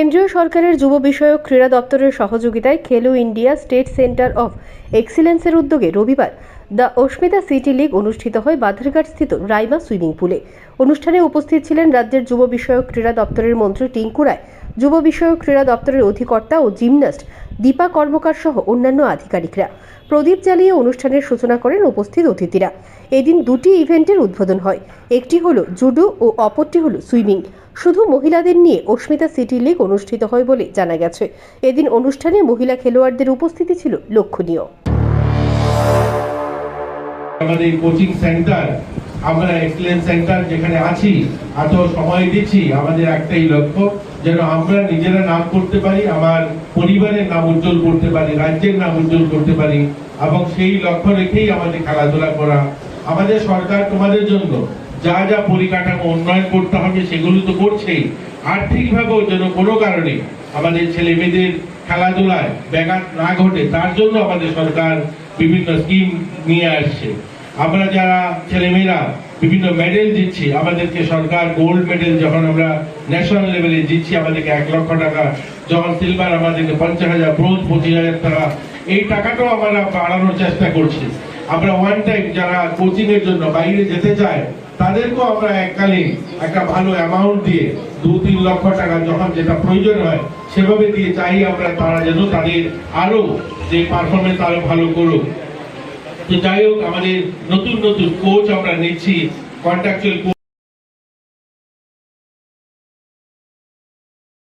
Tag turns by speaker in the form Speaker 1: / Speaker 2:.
Speaker 1: কেন্দ্রীয় সরকারের যুব বিষয়ক ক্রীড়া দপ্তরের সহযোগিতায় Khelo India state centre of এক্সিলেন্সের উদ্যোগে রবিবার দ্য অস্মিতা সিটি লিগ অনুষ্ঠিত হয় বাধারঘাটস্থিত রাইমা সুইমিং পুলে। অনুষ্ঠানে উপস্থিত ছিলেন রাজ্যের যুব বিষয়ক ক্রীড়া দপ্তরের মন্ত্রী টিঙ্কু রায় যুব বিষয়ক ক্রীড়া দপ্তরের অধিকর্তা ও জিমন্যাস্ট দীপা কর্মকার সহ অন্যান্য আধিকারিকরা। প্রদীপ জ্বালিয়ে অনুষ্ঠানের সূচনা করেন উপস্থিত অতিথিরা। এদিন দুটি ইভেন্টের উদ্বোধন হয়। একটি হলো জুডো ও অপরটি হলো সুইমিং। শুধু মহিলাদের নিয়ে অস্মিতা সিটি লিগ অনুষ্ঠিত হয় বলে জানা গেছে। এদিন অনুষ্ঠানে মহিলা খেলোয়াড়দের উপস্থিতি ছিল লক্ষণীয়।
Speaker 2: আমাদের কোচিং সেন্টার আমরা এক্সেলেন্স সেন্টার যেখানে আছি, এত সময় দিচ্ছি, আমাদের একটাই লক্ষ্য, যেন আমরা নিজেরা নাম করতে পারি, আমার পরিবারের নাম উজ্জ্বল করতে পারি, রাজ্যের নাম উজ্জ্বল করতে পারি, এবং সেই লক্ষ্য রেখেই আমাদের খেলাধুলা করা। আমাদের সরকার তোমাদের জন্য যা যা পরিকাঠামো উন্নয়ন করতে হবে, সেগুলো তো করছেই আর্থিকভাবেও যেন কোনো কারণে আমাদের ছেলে মেয়েদের খেলাধুলায় ব্যাঘাত না ঘটে, তার জন্য আমাদের সরকার বিভিন্ন স্কিম নিয়ে আসছে। আমরা যারা ছেলেমেয়েরা বিভিন্ন মেডেল দিচ্ছি, আমাদেরকে সরকার গোল্ড মেডেল যখন আমরা ন্যাশনাল লেভেলে দিচ্ছি, আমাদেরকে এক লক্ষ টাকা, যখন সিলভার আমাদেরকে পঞ্চাশ হাজার ব্রোঞ্জ পঁচিশ হাজার টাকা, এই টাকাটাও আমরা বাড়ানোর চেষ্টা করছি। আমরা ওয়ান টাইম যারা কোচিং এর জন্য বাইরে যেতে চায়, তাদেরকেও আমরা এককালীন একটা ভালো অ্যামাউন্ট দিয়ে দু তিন লক্ষ টাকা যখন যেটা প্রয়োজন হয়, সেভাবে দিয়ে চাই আমরা তারা যেন তাদের আরও যে পারফরমেন্স আরও ভালো করুক। তো যাই হোক আমাদের নতুন নতুন কোচ আমরা নিচ্ছি কন্ট্রাকচুয়াল